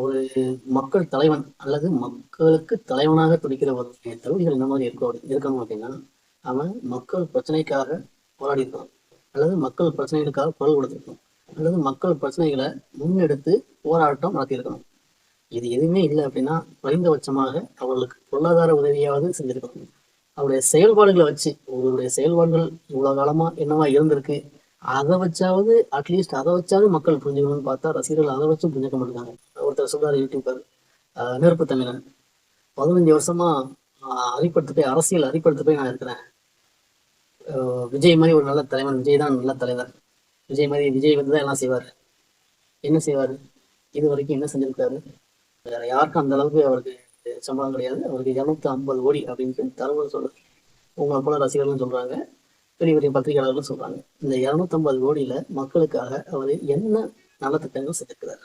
ஒரு மக்கள் தலைவன் அல்லது மக்களுக்கு தலைவனாக துடிக்கிற ஒரு தகுதிகள் என்ன மாதிரி இருக்க இருக்கணும் அப்படின்னா அவன் மக்கள் பிரச்சனைக்காக போராடி இருக்கான் அல்லது மக்கள் பிரச்சனைகளுக்காக குரல் கொடுத்திருக்கணும் அல்லது மக்கள் பிரச்சனைகளை முன்னெடுத்து போராட்டம் நடத்தியிருக்கணும். இது எதுவுமே இல்லை அப்படின்னா குறைந்தபட்சமாக அவர்களுக்கு பொருளாதார உதவியாவது செஞ்சிருக்கணும். அவருடைய செயல்பாடுகளை வச்சு அவருடைய செயல்பாடுகள் இவ்வளவு காலமா என்னவா இருந்திருக்கு அதை வச்சாவது அட்லீஸ்ட் அதை வச்சாவது மக்கள் புரிஞ்சுக்கணும்னு பார்த்தா ரசிகர்கள் அதை வச்சு புரிஞ்சுக்க மாட்டாங்க. ஒருத்தர் சொல்றாரு யூடியூபர் நெருப்பு தமிழன் பதினஞ்சு வருஷமா ஆஹ் போய் அரசியல் அறிப்படுத்த போய் நான் இருக்கிறேன். விஜய் மாதிரி ஒரு நல்ல தலைவன். விஜய் தான் நல்ல தலைவர். விஜய் மாதிரி விஜய் வந்து தான் எல்லாம் செய்வார். என்ன செய்வார்? இது வரைக்கும் என்ன செஞ்சிருக்காரு? வேற யாருக்கும் அந்த அளவுக்கு அவருக்கு சம்பளம் கிடையாது. அவருக்கு இரநூத்தி ஐம்பது கோடி அப்படின்ட்டு தரவு சொல்ற உங்களை போல ரசிகர்களும் சொல்றாங்க. பெரிய பெரிய பத்திரிகையாளர்களும் சொல்றாங்க. இந்த இரநூத்தம்பது கோடியில மக்களுக்காக அவர் என்ன நலத்திட்டங்கள் செஞ்சிருக்கிறார்?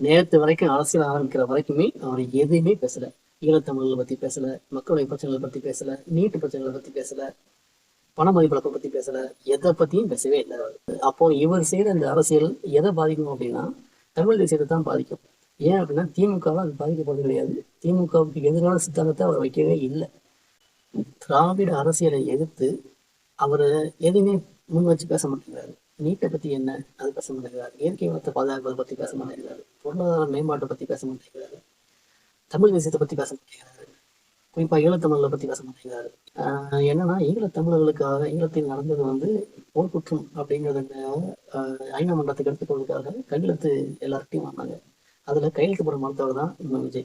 நேற்று வரைக்கும் அரசியல் ஆரம்பிக்கிற வரைக்குமே அவர் எதையுமே பேசல. ஈழத்தமிழர்களை பத்தி பேசல மக்களுடைய பிரச்சனைகளை பத்தி பேசல நீட்டு பிரச்சனைகளை பத்தி பேசல பண மதிப்பிழப்பை பத்தி பேசல எதை பத்தியும் பேசவே இல்லை அப்போ இவர் செய்யற இந்த அரசியல் எதை பாதிக்கும் அப்படின்னா தமிழ் தேசியத்தை தான் பாதிக்கும். ஏன் அப்படின்னா திமுகவை அது பாதிக்கப்படுறது கிடையாது. திமுகவுக்கு எதிரான சித்தாந்தத்தை அவர் வைக்கவே இல்லை. திராவிட அரசியலை எதிர்த்து அவர் எதுவுமே முன் வச்சு பேச மாட்டேங்கிறாரு. நீட்டை பத்தி என்ன? அது பேச மாட்டேங்கிறாரு. இயற்கை வளத்தை பாதுகாப்பதை பத்தி பேச மாட்டேங்கிறாரு. பொருளாதார மேம்பாட்டை பத்தி பேச மாட்டேங்கிறாரு. தமிழ் விஷயத்தை பத்தி பேச மாட்டேங்கிறாரு. குறிப்பா ஈழத்தமிழர்களை பத்தி பேச மாட்டேங்கிறாரு. ஆஹ் என்னன்னா ஈழத்தமிழர்களுக்காக ஈழத்தில் நடந்தது வந்து போர்க்குற்றம் அப்படிங்கிறத ஆஹ் ஐநா மன்றத்துக்கு எடுத்துக்கொள்வதற்காக கையெழுத்து எல்லார்ட்டையும் வந்தாங்க அதுல கையெழுத்து போட மறுத்தவர் தான் விஜய்.